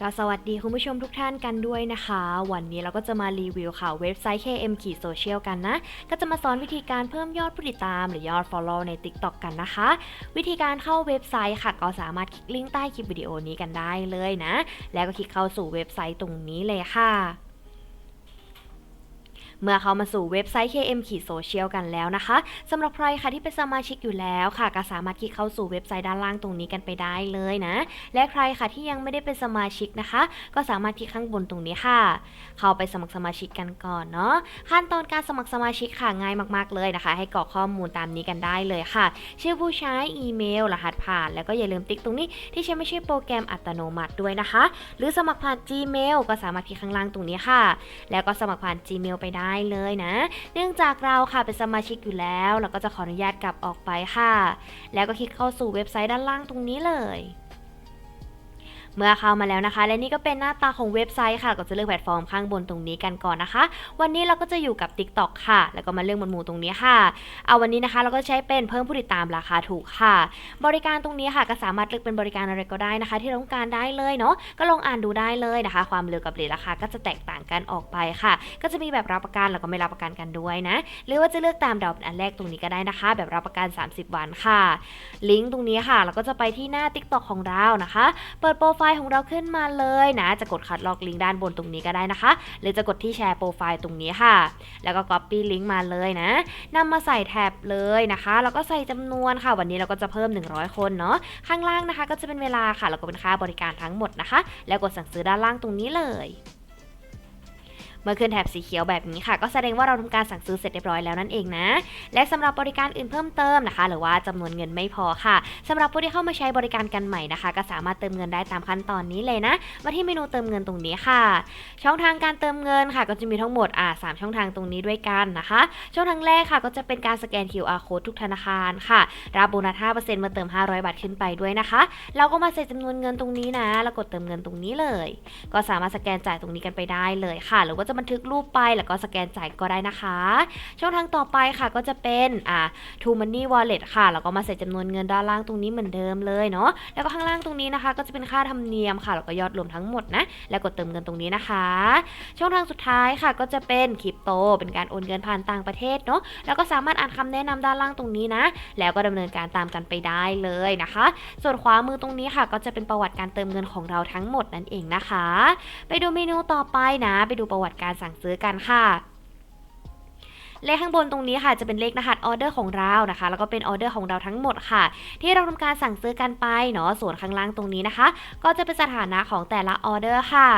ก็สวัสดีคุณผู้ชมทุกท่านกันด้วยนะคะ วันนี้เราก็จะมารีวิวค่ะเว็บไซต์ KM ขีดโซเชียลกันนะ ก็จะมาสอนวิธีการเพิ่มยอดผู้ติดตามหรือยอด Follow ใน TikTok กันนะคะ วิธีการเข้าเว็บไซต์ค่ะ ก็สามารถคลิกลิงก์ใต้คลิปวิดีโอนี้กันได้เลยนะ แล้วก็คลิกเข้าสู่เว็บไซต์ตรงนี้เลยค่ะ เมื่อเข้ามาสู่เว็บไซต์ KM ขีดโซเชียลกันแล้วนะคะสำหรับใครค่ะที่เป็นสมาชิกอยู่แล้วค่ะ ก็สามารถคลิกเข้าสู่เว็บไซต์ด้านล่างตรงนี้กันไปได้เลยนะ และใครค่ะที่ยังไม่ได้เป็นสมาชิกนะคะ ก็สามารถคลิกข้างบนตรงนี้ค่ะ เข้าไปสมัครสมาชิกกันก่อนเนาะขั้นตอนการสมัครสมาชิกค่ะง่ายมากๆเลยนะคะ ให้กรอกข้อมูลตามนี้กันได้เลยค่ะ ชื่อผู้ใช้อีเมล รหัสผ่าน แล้วก็อย่าลืมติ๊กตรงนี้ที่ใช้ไม่ใช่โปรแกรมอัตโนมัติด้วยนะคะ หรือสมัครผ่าน Gmail ก็สามารถคลิกข้างล่างตรงนี้ค่ะ แล้วก็สมัครผ่าน Gmail ไปได้เลยนะ เนื่องจากเราค่ะเป็นสมาชิกอยู่แล้ว เราก็จะขออนุญาตกลับออกไปค่ะ แล้วก็คลิกเข้าสู่เว็บไซต์ด้านล่างตรงนี้เลย เมื่อเข้ามาแล้วนะคะ และนี่ก็เป็นหน้าตาของเว็บไซต์ค่ะ ก็จะเลือกแพลตฟอร์มข้างบนตรงนี้กันก่อนนะคะ วันนี้เราก็จะอยู่กับ TikTok ค่ะ แล้วก็มาเลือกหมวดหมู่ตรงนี้ค่ะ เอาวันนี้นะคะเราก็ใช้เป็นเพิ่มผู้ติดตามราคาถูกค่ะ บริการตรงนี้ค่ะก็สามารถเลือกเป็นบริการอะไรก็ได้นะคะ ที่เราต้องการได้เลยเนาะก็ลองอ่านดูได้เลยนะคะ ความเร็วกับเรทราคาก็จะแตกต่างกันออกไปค่ะ ก็จะมีแบบรับประกันแล้วก็ไม่รับประกันกันด้วยนะ หรือว่าจะเลือกตามดาวเป็นอันแรกตรงนี้ก็ได้นะคะ แบบรับประกัน 30 วันค่ะ ลิงก์ตรงนี้ค่ะเราก็จะไปที่หน้า TikTok ของเรานะคะ เปิดโปรไฟล์ของเราขึ้นมาเลยนะ จะกดคัดลอกลิงก์ด้านบนตรงนี้ก็ได้นะคะ หรือจะกดที่แชร์โปรไฟล์ตรงนี้ค่ะ แล้วก็ Copy ลิงก์มาเลยนะนำมาใส่แท็บเลยนะคะ แล้วก็ใส่จำนวนค่ะ วันนี้เราก็จะเพิ่ม 100 คนเนาะ ข้างล่างนะคะก็จะเป็นเวลาค่ะ แล้วก็เป็นค่าบริการทั้งหมดนะคะ แล้วกดสั่งซื้อด้านล่างตรงนี้เลย เมื่อขึ้นแถบสีเขียวแบบนี้ค่ะ ก็แสดงว่าเราทำการสั่งซื้อเสร็จเรียบร้อยแล้วนั่นเองนะ และสำหรับบริการอื่นเพิ่มเติมนะคะ หรือว่าจำนวนเงินไม่พอค่ะสำหรับผู้ที่เข้ามาใช้บริการกันใหม่นะคะ ก็สามารถเติมเงินได้ตามขั้นตอนนี้เลยนะ มาที่เมนูเติมเงินตรงนี้ค่ะ ช่องทางการเติมเงินค่ะ ก็จะมีทั้งหมดอ่าสามช่องทางตรงนี้ด้วยกันนะคะ ช่องทางแรกค่ะ ก็จะเป็นการสแกน QR code ทุกธนาคารค่ะ รับโบนัส5%มาเติม 500 บาทขึ้นไปด้วยนะคะ เราก็มาใส่จำนวนเงินตรงนี้นะ แล้วกดเติมเงินตรงนี้เลย ก็สามารถสแกนจ่ายตรงนี้กันไปได้เลยค่ะ หรือว่าจะบันทึกรูปไปแล้วก็สแกนจ่ายก็ได้นะคะ ช่องทางต่อไปค่ะก็จะเป็นอ่า True Money Wallet ค่ะแล้วก็มาใส่จำนวนเงินด้านล่างตรงนี้เหมือนเดิมเลยเนาะแล้วก็ข้างล่างตรงนี้นะคะ ก็จะเป็นค่าธรรมเนียมค่ะแล้วก็ยอดรวมทั้งหมดนะแล้วกดเติมเงินตรงนี้นะคะ ช่องทางสุดท้ายค่ะก็จะเป็นคริปโต เป็นการโอนเงินผ่านต่างประเทศเนาะแล้วก็สามารถอ่านคำแนะนำด้านล่างตรงนี้นะ แล้วก็ดำเนินการตามกันไปได้เลยนะคะ ส่วนขวามือตรงนี้ค่ะ ก็จะเป็นประวัติการเติมเงินของเราทั้งหมดนั่นเองนะคะ ไปดูเมนูต่อไปนะ ไปดูประวัติการการสั่งซื้อกันค่ะ เลขข้างบนตรงนี้ค่ะจะเป็นเลขรหัสออเดอร์ของเรานะคะ แล้วก็เป็นออเดอร์ของเราทั้งหมดค่ะ ที่เราทำการสั่งซื้อกันไปเนาะส่วนข้างล่างตรงนี้นะคะ ก็จะเป็นสถานะของแต่ละออเดอร์ค่ะ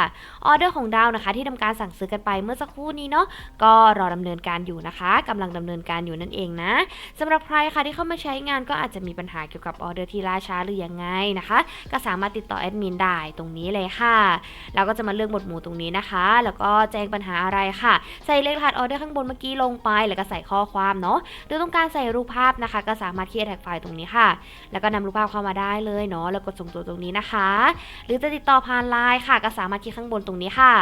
ออเดอร์ของเรานะคะ ที่ทำการสั่งซื้อกันไปเมื่อสักครู่นี้เนาะก็รอดำเนินการอยู่นะคะกำลังดำเนินการอยู่นั่นเองนะสำหรับใครค่ะที่เข้ามาใช้งานก็อาจจะมีปัญหาเกี่ยวกับออเดอร์ที่ล่าช้าหรือยังไงนะคะ ก็สามารถติดต่อแอดมินได้ตรงนี้เลยค่ะเราก็จะมาเลือกหมวดหมู่ตรงนี้นะคะ แล้วก็แจ้งปัญหาอะไรค่ะ ใส่เลขรหัสออเดอร์ข้างบนเมื่อกี้ลงไปแล้วก็ใส่ข้อความเนาะหรือต้องการใส่รูปภาพนะคะ ก็สามารถที่จะแท็กไฟล์ตรงนี้ค่ะ แล้วก็นำรูปภาพเข้ามาได้เลยเนาะแล้วกดส่งตัวตรงนี้นะคะ หรือจะติดต่อผ่านไลน์ค่ะ ก็สามารถคลิกข้างบนตรงนี้ค่ะ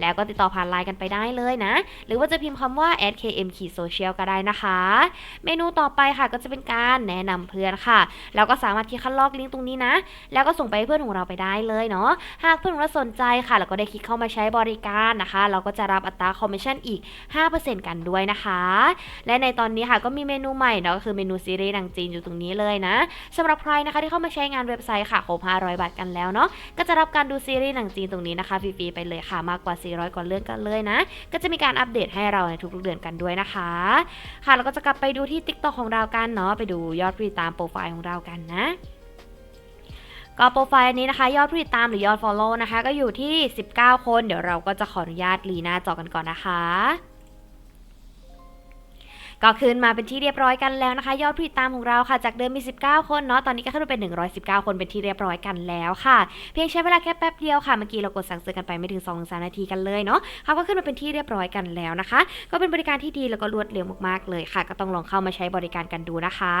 แล้วก็ติดต่อผ่านไลน์กันไปได้เลยนะ หรือว่าจะพิมพ์คำว่า @km social ก็ได้นะคะ เมนูต่อไปค่ะก็จะเป็นการแนะนำเพื่อนค่ะเราก็สามารถคลิกคัดลอกลิงก์ตรงนี้นะ แล้วก็ส่งไปให้เพื่อนของเราไปได้เลยเนาะหากเพื่อนของเราสนใจค่ะแล้วก็ได้คลิกเข้ามาใช้บริการนะคะ เราก็จะรับอัตราคอมมิชชั่นอีก 5%กันด้วยนะคะและในตอนนี้ค่ะก็มีเมนูใหม่เนาะก็คือเมนูซีรีส์หนังจีนอยู่ตรงนี้เลยนะสำหรับใครนะคะที่เข้ามาใช้งานเว็บไซต์ค่ะครบ500 บาทกันแล้วเนาะก็จะรับการดูซีรีส์หนังจีนตรงนี้นะคะฟรีๆไปเลยค่ะมากกว่า 400 กว่าเรื่องกันเลยนะ ก็จะมีการอัปเดตให้เราในทุกๆเดือนกันด้วยนะคะ ค่ะเราก็จะกลับไปดูที่ TikTok ของเรากันเนาะไปดูยอดผู้ติดตามโปรไฟล์ของเรากันนะก็โปรไฟล์นี้นะคะ ยอดผู้ติดตามหรือยอด Follow นะคะ ก็อยู่ที่ 19 คน เดี๋ยวเราก็จะขออนุญาตรีหน้าจอกันก่อนนะคะ ก็ขึ้นมาเป็นที่เรียบร้อยกันแล้วนะคะ ยอดผู้ติดตามของเราค่ะ จากเดิมมี 19 คนเนาะตอนนี้ก็ขึ้นมาเป็น 119 คนเป็นที่เรียบร้อยกันแล้วค่ะ เพียงใช้เวลาแค่แป๊บเดียวค่ะเมื่อกี้เรากดสั่งซื้อกันไปไม่ถึง2 3นาทีกันเลยเนาะเขาก็ขึ้นมาเป็นที่เรียบร้อยกันแล้วนะคะ ก็เป็นบริการที่ดีแล้วก็รวดเร็วมากๆเลยค่ะ ก็ต้องลองเข้ามาใช้บริการกันดูนะคะ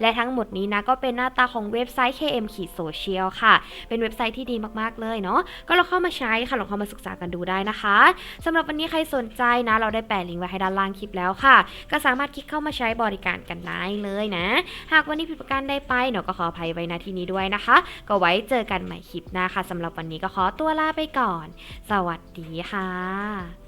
และทั้งหมดนี้นะก็เป็นหน้าตาของเว็บไซต์ KM ขีดโซเชียลค่ะ เป็นเว็บไซต์ที่ดีมากๆเลยเนาะก็ลองเข้ามาใช้ค่ะลองเข้ามาศึกษากันดูได้นะคะสำหรับวันนี้ใครสนใจนะ เราได้แปะลิงก์ไว้ให้ด้านล่างคลิปแล้วค่ะ ก็สามารถามารถคลิกเข้ามาใช้บริการกันได้เลยนะ หากวันนี้ผิดประการใดไปหนูก็ขออภัยไว้ณที่นี้ด้วยนะคะ ก็ไว้เจอกันใหม่คลิปหน้าค่ะสำหรับวันนี้ก็ขอตัวลาไปก่อน สวัสดีค่ะ